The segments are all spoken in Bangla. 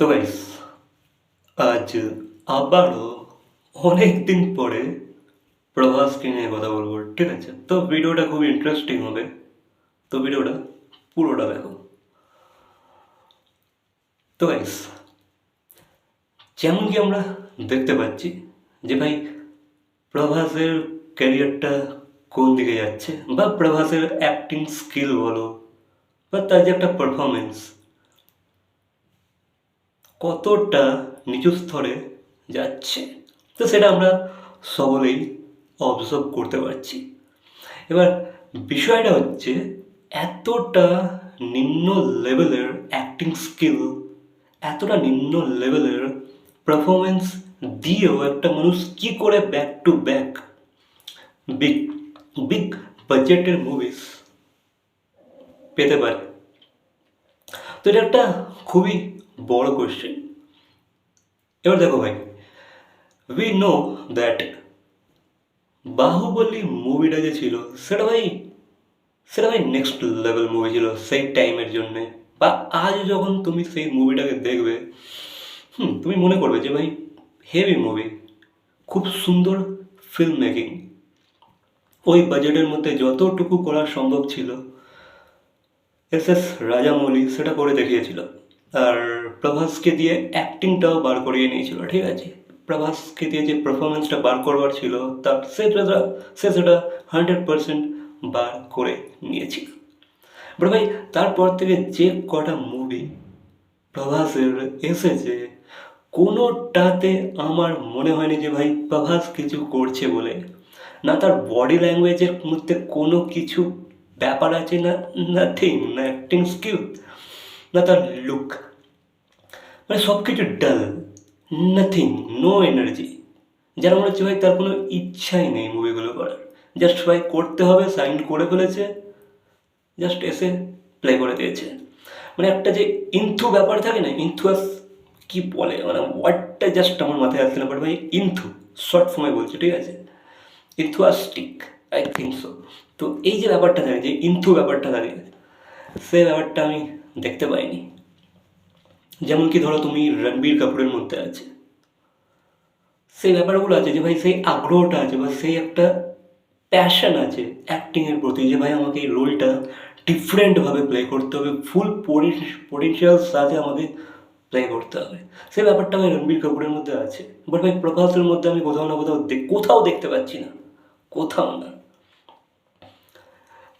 তো গাইস আজ আবারও অনেক দিন পরে প্রভাসকে নিয়ে কথা বলব, ঠিক আছে? তো ভিডিওটা খুব ইন্টারেস্টিং হবে। তো ভিডিওটা পুরোটা দেখো। তো গাইস যেমন কি আমরা দেখতে পাচ্ছি যে ভাই প্রভাসের ক্যারিয়ারটা কোন দিকে যাচ্ছে বা প্রভাসের অ্যাক্টিং স্কিল বলো বা তার যে একটা পারফরমেন্স কতটা নিচু স্তরে যাচ্ছে, তো সেটা আমরা সকলেই অবজার্ভ করতে পারছি। এবার বিষয়টা হচ্ছে এতটা নিম্ন লেভেলের অ্যাক্টিং স্কিল এতটা নিম্ন লেভেলের পারফরমেন্স দিয়েও একটা মানুষ কি করে back to back big big বাজেটের মুভিস পেতে পারে। তো এটা একটা খুবই বড় কোয়েশ্চেন এবার দেখো ভাই উই নো দ্যাট বাহুবলী মুভিটা যে ছিল, সেটা ভাই সেটা ভাই নেক্সট লেভেল মুভি ছিল সেই টাইমের জন্যে। বা আজ যখন তুমি সেই মুভিটাকে দেখবে, হুম, তুমি মনে করবে যে ভাই হেভি মুভি খুব সুন্দর ফিল্ম মেকিং ওই বাজেটের মধ্যে যতটুকু করা সম্ভব ছিল, এস এস রাজামৌলি সেটা করে দেখিয়েছিল। আর প্রভাসকে দিয়ে অ্যাক্টিংটাও বার করিয়ে নিয়েছিল, ঠিক আছে? প্রভাসকে দিয়ে যে পারফরমেন্সটা বার করবার ছিল, তার সেটা সে সেটা হান্ড্রেড পারসেন্ট বার করে নিয়েছিল। বাট ভাই, তারপর থেকে যে কটা মুভি প্রভাসের এসেছে, কোনোটাতে আমার মনে হয়নি যে ভাই প্রভাস কিছু করছে বলে। না তার বডি ল্যাঙ্গুয়েজের মধ্যে কোনো কিছু ব্যাপার আছে না নাথিং না অ্যাক্টিং স্কিল না তার লুক মানে সব কিছু ডাল নাথিং নো এনার্জি যার মনে হচ্ছে ভাই তার কোনো ইচ্ছাই নেই মুভিগুলো করার। জাস্ট ভাই করতে হবে সাইন করে ফেলেছে জাস্ট এসে প্লে করে দিয়েছে। মানে একটা যে ইন্থু ব্যাপার থাকে না ইন্থুয়াস কি বলে? মানে ওয়ার্ডটা জাস্ট আমার মাথায় আসছে না বাট ভাই ইন্থু শর্ট ফর্মে বলছে, ঠিক আছে? ইন্থুয়াস্টিক আই থিঙ্ক সো তো এই যে ব্যাপারটা থাকে, যে ইন্থু ব্যাপারটা থাকে সে ব্যাপারটা আমি দেখতে পাইনি। যেমন কি ধরো তুমি রণবীর কাপুরের মধ্যে আছে। সেই ব্যাপারগুলো আছে যে ভাই সেই আগ্রহটা আছে বা সেই একটা প্যাশন আছে অ্যাক্টিংয়ের প্রতি যে ভাই আমাকে এই রোলটা ডিফারেন্টভাবে প্লে করতে হবে ফুল পটেনশিয়াল সাথে আমাকে প্লে করতে হবে। সেই ব্যাপারটা ভাই রণবীর কাপুরের মধ্যে আছে। বাট ভাই প্রকাশের মধ্যে আমি কোথাও না কোথাও কোথাও দেখতে পাচ্ছি না। কোথাও না।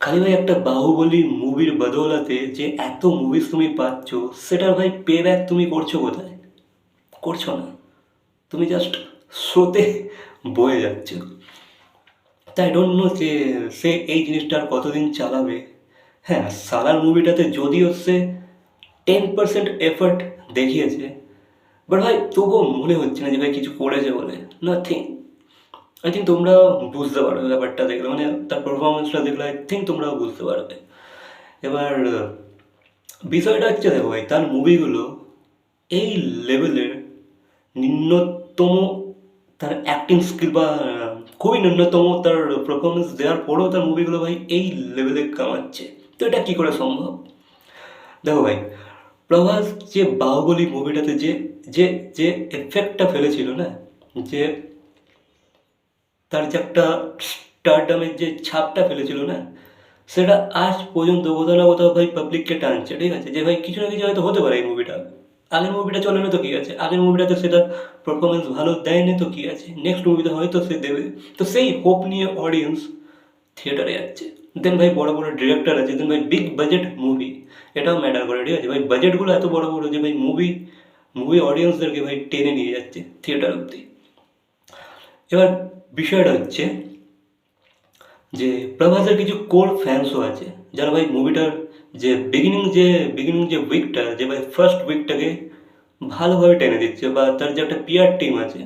খালি ভাই একটা বাহুবলী মুভির বদৌলতে যে এত মুভিস তুমি পাচ্ছ, সেটার ভাই পে ব্যাক তুমি করছ কোথায়? করছ না। তুমি জাস্ট শোতে বয়ে যাচ্ছ। তাই ডোন্ট নো যে সে এই জিনিসটা আর কতদিন চালাবে। হ্যাঁ সালার মুভিটাতে যদিও সে টেন পার্সেন্ট এফর্ট দেখিয়েছে বাট ভাই তবুও মনে হচ্ছে না যে ভাই কিছু করেছে বলে। নাথিং আই থিঙ্ক তোমরা বুঝতে পারবে ব্যাপারটা দেখলে। মানে তার পারফরমেন্সটা দেখলে আই থিঙ্ক তোমরাও বুঝতে পারবে। এবার, বিষয়টা হচ্ছে দেখো ভাই, তার মুভিগুলো এই লেভেলের নিম্নতম তার অ্যাক্টিং স্কিল বা, খুবই ন্যূনতম তার পারফরমেন্স দেওয়ার পরেও তার মুভিগুলো ভাই এই লেভেলে কামাচ্ছে। তো এটা কী করে সম্ভব? দেখো ভাই, প্রভাস যে বাহুবলী মুভিটাতে যে যে যে এফেক্টটা ফেলেছিল না, যে তার যে একটা স্টারডামের যে ছাপটা ফেলেছিল না, সেটা আজ পর্যন্ত কোথাও না কোথাও ভাই পাবলিককে টানছে, ঠিক আছে? যে ভাই কিছু না কিছু হয়তো হতে পারে এই মুভিটা আগের মুভিটা চলে না তো কী আছে? আগের মুভিটাতে সেটা পারফরমেন্স ভালো দেয়নি তো কী আছে? নেক্সট মুভিতে হয়তো সে দেবে। তো সেই হোপ নিয়ে অডিয়েন্স থিয়েটারে যাচ্ছে। দেন ভাই বড় বড় ডিরেক্টর আছে দেন ভাই বিগ বাজেট মুভি এটাও ম্যাটার করে, ঠিক আছে? ভাই বাজেটগুলো এত বড় বড় যে ভাই মুভি মুভি অডিয়েন্সদেরকে ভাই টেনে নিয়ে যাচ্ছে থিয়েটার অব্দি এবার বিষয়টা হচ্ছে যে প্রভাসের কিছু কোর ফ্যান্সও আছে, যারা ভাই মুভিটার যে বিগিনিং যে বিগিনিং যে উইকটা যে ভাই ফার্স্ট উইকটাকে ভালোভাবে টেনে দিচ্ছে বা তার যে একটা পিয়ার টিম আছে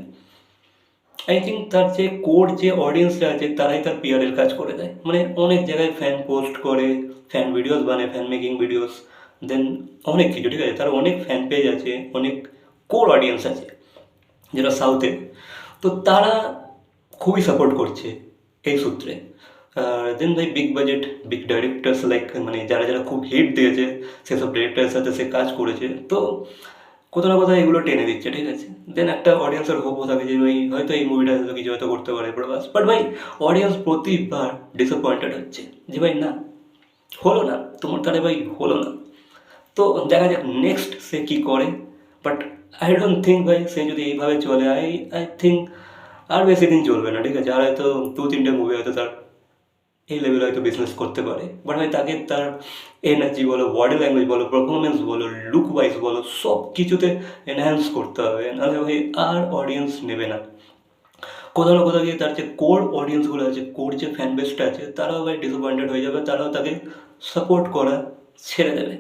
আই থিঙ্ক তার যে কোর যে অডিয়েন্সরা আছে তারাই তার পিয়ারের কাজ করে দেয়। মানে অনেক জায়গায় ফ্যান পোস্ট করে ফ্যান ভিডিওস বানায় ফ্যান মেকিং ভিডিওস দেন অনেক কিছু, ঠিক আছে? তার অনেক ফ্যান পেজ আছে, অনেক কোর অডিয়েন্স আছে যেটা সাউথে তো তারা খুবই সাপোর্ট করছে এই সূত্রে। দেন ভাই big budget big directors like মানে যারা যারা খুব হিট দিয়েছে, সেসব ডিরেক্টরের সাথে সে কাজ করেছে, তো কোথাও না কোথাও এগুলো টেনে দিচ্ছে, ঠিক আছে? দেন একটা অডিয়েন্সের হোপও থাকে যে, ভাই, হয়তো এই মুভিটা হয়তো কিছু হয়তো করতে পারে প্রভাস বাট ভাই অডিয়েন্স প্রতিবার ডিসঅ্যাপয়েন্টেড হচ্ছে যে, ভাই, না, হলো না, তোমার তাহলে ভাই হলো না। তো দেখা যাক নেক্সট সে কী করে বাট আই ডোন্ট থিঙ্ক ভাই, সে যদি এইভাবে চলে আই আই থিঙ্ক আর বেশি দিন চলবে না, ঠিক আছে? আর হয়তো দু, তিনটে মুভি হয়তো তার এই লেভেলে হয়তো বিজনেস করতে পারে। বাট ভাই তাকে তার এনার্জি বলো বডি ল্যাঙ্গুয়েজ বলো পারফরমেন্স বলো লুক ওয়াইজ বলো সব কিছুতে এনহ্যান্স করতে হবে। নাহলে ভাই আর অডিয়েন্স নেবে না। কোথাও না কোথাও গিয়ে তার যে কোর অডিয়েন্সগুলো আছে কোর যে ফ্যান বেসটা আছে, তারাও ভাই ডিসঅ্যাপয়েন্টেড হয়ে যাবে, তারাও তাকে সাপোর্ট করা ছেড়ে দেবে।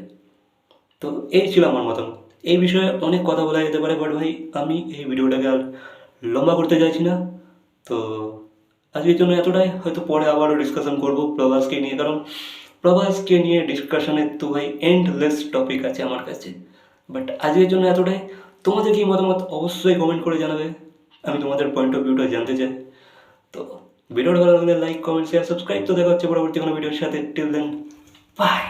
তো এই ছিল আমার মতামত। এই বিষয়ে অনেক কথা বলা যেতে পারে বাট ভাই আমি এই ভিডিওটাকে আর লম্বা করতে চাইছি না। তো আজকের জন্য এতটাই। হয়তো পরে আবারও ডিসকাশন করব প্রভাসকে নিয়ে। কারণ প্রভাসকে নিয়ে ডিসকাশনের তো ভাই এন্ডলেস টপিক আছে আমার কাছে। বাট আজকের জন্য এতটাই। তোমাদের কি মতামত অবশ্যই কমেন্ট করে জানাবে। আমি তোমাদের পয়েন্ট অফ ভিউটা জানতে চাই। তো ভিডিওটা ভালো লাগলে লাইক কমেন্ট শেয়ার সাবস্ক্রাইব তো দেখা হচ্ছে পরবর্তী কোনো ভিডিওর সাথে। Till then by